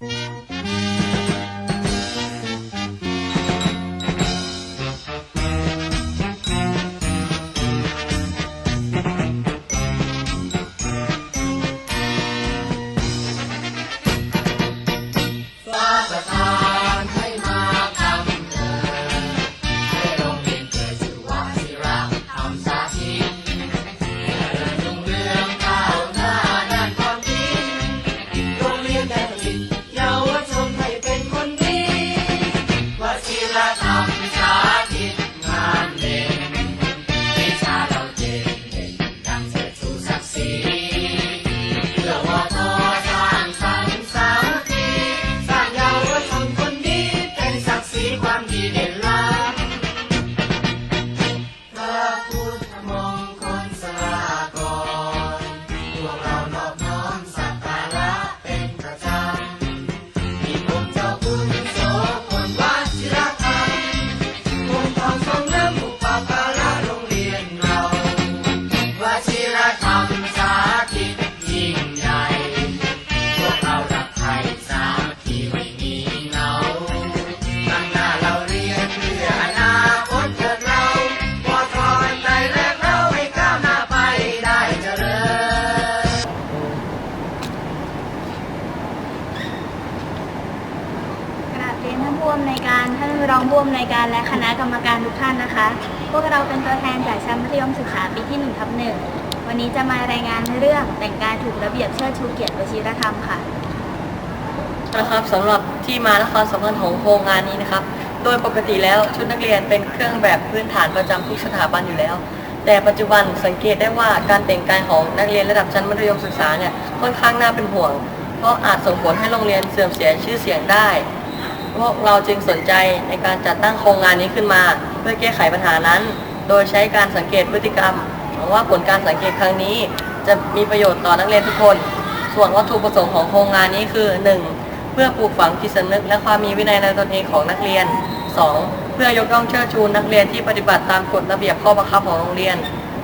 ก การท่านรองผู้อำนวยการและคณะกรรมการทุกท่านนะคะ พวกเราเป็นตัวแทนจากชั้นมัธยมศึกษาปีที่1ทับหนึ่งวันนี้จะมารายงานเรื่องแต่งกายถูกระเบียบเชิดชูเกียรติวชิรธรรมค่ะนะครับสำหรับที่มาและความสำคัญของโครงงานนี้นะครับ โดยปกติแล้วชุดนักเรียนเป็นเครื่องแบบพื้นฐานประจำทุกสถาบันอยู่แล้ว แต่ปัจจุบันสังเกตได้ว่าการแต่งกายของนักเรียนระดับชั้นมัธยมศึกษาเนี่ยค่อนข้างน่าเป็นห่วง เพราะอาจส่งผลให้โรงเรียนเสื่อมเสียชื่อเสียงได้ พวกเราจึงสนใจในการจัดตั้งโครงงานนี้ขึ้นมา เพื่อแก้ไขปัญหานั้น โดยใช้การสังเกตพฤติกรรมหวังว่าผลการสังเกตครั้งนี้ จะมีประโยชน์ต่อนักเรียนทุกคน ส่วนวัตถุประสงค์ของโครงงานนี้คือ 1. เพื่อปลูกฝังจิตสำนึกและความมีวินัยในตนเองของนักเรียน 2. เพื่อยกย่องเชิดชูนักเรียนที่ปฏิบัติตามกฎระเบียบข้อบังคับของโรงเรียน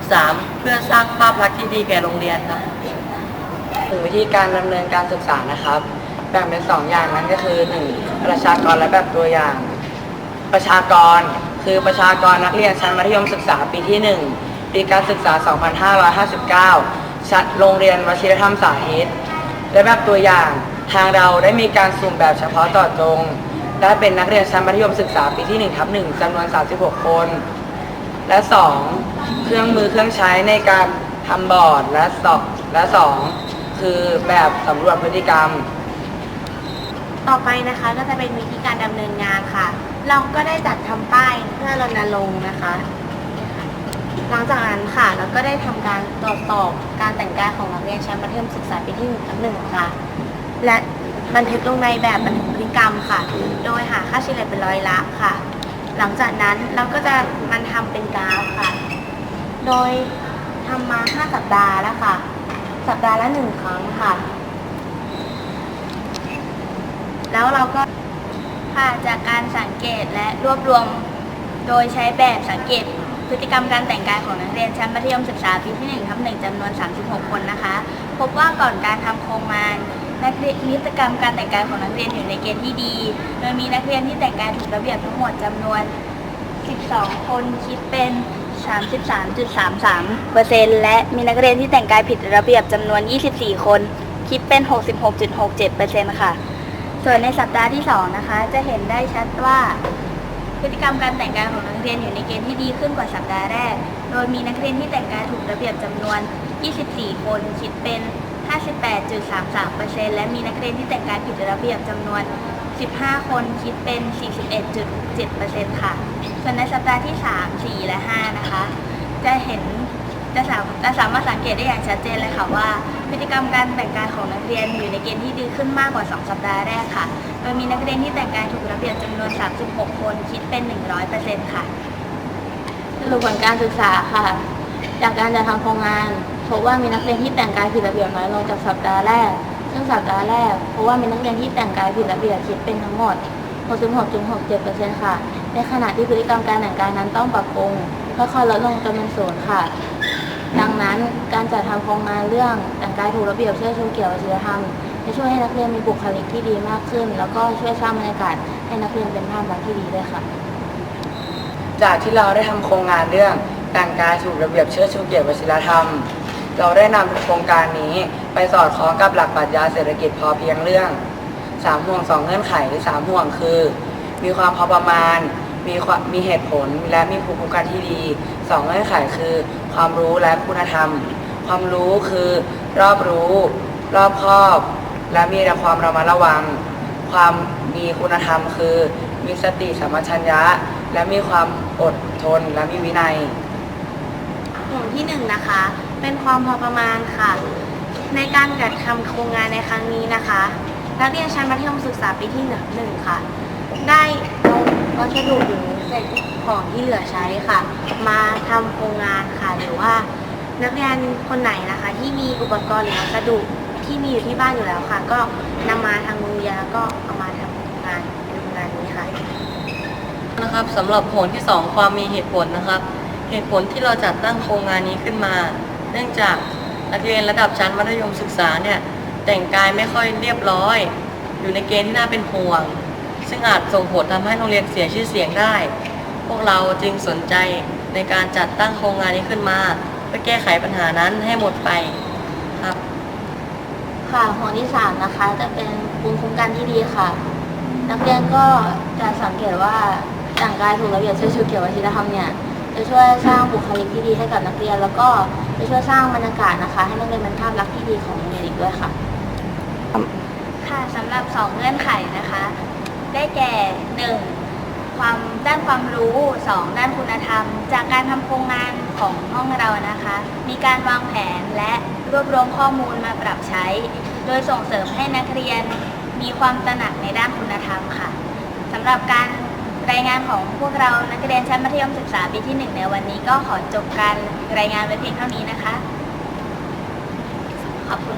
3. เพื่อสร้างภาพลักษณ์ที่ดีแก่โรงเรียนครับถึงวิธีการดำเนินการศึกษานะครับ แบ่งเป็น2องอย่างนั้นก็คือ 1. ประชากรและแบบตัวอย่าง ประชากรคือประชากรนักเรียนชั้นมัธยมศึกษาปีที่1ปีการศึกษา 2559ชั้นโรงเรียนวชิรธรรมสาธิตและแบบตัวอย่างทางเราได้มีการสุ่มแบบเฉพาะต่อจง ได้เป็นนักเรียนชั้นมัธยมศึกษาปีที่1ทับ1จำนวน 36 คน และ 2. เครื่องมือเครื่องใช้ในการทำบอร์ดและสอบและ 2. คือแบบสำรวจพฤติกรรม ต่อไปนะคะก็จะเป็นวิธีการดำเนินงานค่ะ เราก็ได้จัดทำป้ายเพื่อรณรงค์นะคะ หลังจากนั้นค่ะเราก็ได้ทำการตรวจสอบการแต่งกายของนักเรียนชั้นมัธยมศึกษาปีที่หนึ่งทับหนึ่งค่ะ และบันทึกลงในแบบบันทึกพฤติกรรมค่ะ โดยหาค่าเฉลี่ยเป็นร้อยละค่ะ หลังจากนั้นเราก็จะมันทำเป็นกราฟค่ะ โดยทำมา 5 สัปดาห์แล้วค่ะ สัปดาห์ละหนึ่งครั้งค่ะ แล้วเราก็ค่ะจากการสังเกตและรวบรวมโดยใช้แบบสังเกตพฤติกรรมการแต่งกายของนักเรียนชั้นมัธยมศึกษาปีที่1ทับ1จำนวน 36 คนนะคะ พบว่าก่อนการทำโครงงานนักเรียนพฤติกรรมการแต่งกายของนักเรียนอยู่ในเกณฑ์ที่ดี โดยมีนักเรียนที่แต่งกายถูกระเบียบทั้งหมดจำนวน 12 คนคิดเป็น 33.33%และมีนักเรียนที่แต่งกายผิดระเบียบจำนวน 24 คน คิดเป็น 66.67%ค่ะ ส่วนในสัปดาห์ที่ 2 นะคะ จะเห็นได้ชัดว่า พฤติกรรมการแต่งกายของนักเรียนอยู่ในเกณฑ์ที่ดีขึ้นกว่าสัปดาห์แรก โดยมีนักเรียนที่แต่งกายถูกระเบียบจำนวน 24 คนคิดเป็น 58.33%และมีนักเรียนที่แต่งกายผิดระเบียบจำนวน 15 คนคิดเป็น 41.7%ค่ะ ส่วนในสัปดาห์ที่ 3 4 และ 5 นะคะ จะเห็น จะสามจะสามารถสังเกตได้อย่างชัดเจนเลยค่ะว่า พฤติกรรมการแต่งกายของนักเรียนอยู่ในเกณฑ์ที่ดีขึ้นมากกว่า 2 สัปดาห์แรกค่ะ โดยมีนักเรียนที่แต่งกายถูกระเบียบจำนวน 36 คนคิดเป็น 100%ค่ะสรุปผลการศึกษาค่ะ จากการจัดทำโครงงานพบว่ามีนักเรียนที่แต่งกายผิดระเบียบน้อยลงจากสัปดาห์แรก ซึ่งสัปดาห์แรกเพบว่ามีนักเรียนที่แต่งกายผิดระเบียบคิดเป็นทั้งหมด 66.67%ค่ะ ในขณะที่พฤติกรรมการแต่งกายนั้นต้องปรับปรุงเพื่อยลดลงจนเป็นศูนย์ค่ะ ดังนั้นการจัดทำโครงงานเรื่องแต่งกายถูกระเบียบเชื่อชูเกียรติวัฒนธรรมจะช่วยให้นักเรียนมีบุคลิกที่ดีมากขึ้น แล้วก็ช่วยสร้างบรรยากาศให้นักเรียนเป็นภาพลักษณ์ที่ดีด้วยค่ะ จากที่เราได้ทำโครงงานเรื่องแต่งกายถูกระเบียบเชิดชูเกียรติวชิรธรรม เราได้นำโครงการนี้ไปสอดคล้องกับหลักปรัชญาเศรษฐกิจพอเพียงเรื่องสามห่วงสองเงื่อนไขหรือสามห่วงคือ มีความพอประมาณ มีความมีเหตุผลและมีภูมิคุ้มกันที่ดีสองเงื่อนไขคือ ความรู้และคุณธรรม ความรู้คือ รอบรู้ รอบคอบ และมีแต่ความระมัดระวัง ความมีคุณธรรมคือ มีสติสัมปชัญญะ และมีความอดทนและมีวินัยห่วงที่หนึ่งนะคะ เป็นความพอประมาณค่ะ ในการจัดทำโครงงานในครั้งนี้นะคะ นักเรียนชั้นมัธยมศึกษาปีที่หนึ่งหนึ่งค่ะ ได้เอาวัสดุหรือเศษ ของที่เหลือใช้ค่ะ มาทำโครงงานค่ะ หรือว่านักเรียนคนไหนนะคะ ที่มีอุปกรณ์หรือวัสดุที่มีอยู่ที่บ้านอยู่แล้วค่ะ ก็นำมาทางโรงเรียนแล้วก็เอามาทำงานในโรงงานนี้ค่ะ นะครับสำหรับผลที่ 2 ความมีเหตุผลนะครับ เหตุผลที่เราจัดตั้งโครงงานนี้ขึ้นมา เนื่องจากนักเรียนระดับชั้นมัธยมศึกษาเนี่ยแต่งกายไม่ค่อยเรียบร้อย อยู่ในเกณฑ์ที่น่าเป็นห่วง ซึ่งอาจส่งผลทำให้โรงเรียนเสียชื่อเสียงได้ พวกเราจึงสนใจในการจัดตั้งโครงงานนี้ขึ้นมา เพื่อแก้ไขปัญหานั้นให้หมดไปครับค่ะห่วงที่สามนะคะ จะเป็นภูมิคุ้มกันที่ดีค่ะ นักเรียนก็จะสังเกตว่าแต่งกายถูกระเบียบเชื่อชูเกียรติวัฒนธรรมเนี่ยจะช่วยสร้างบุคลิกที่ดีให้กับนักเรียน แล้วก็จะช่วยสร้างบรรยากาศนะคะ ให้นักเรียนเป็นภาพลักษณ์ที่ดีของโรงเรียนอีกด้วยค่ะ ค่ะสำหรับ 2 เงื่อนไขนะคะ ได้แก่ 1. ความด้านความรู้ 2. ด้านคุณธรรม จากการทำโครงงานของห้องเรานะคะ มีการวางแผนและรวบรวมข้อมูลมาปรับใช้ โดยส่งเสริมให้นักเรียนมีความตระหนักในด้านคุณธรรมค่ะสำหรับการรายงานของพวกเรานักเรียนชั้นมัธยมศึกษาปีที่ 1 ในวันนี้ก็ขอจบการรายงานไว้เพียงเท่านี้นะคะ ขอบคุณ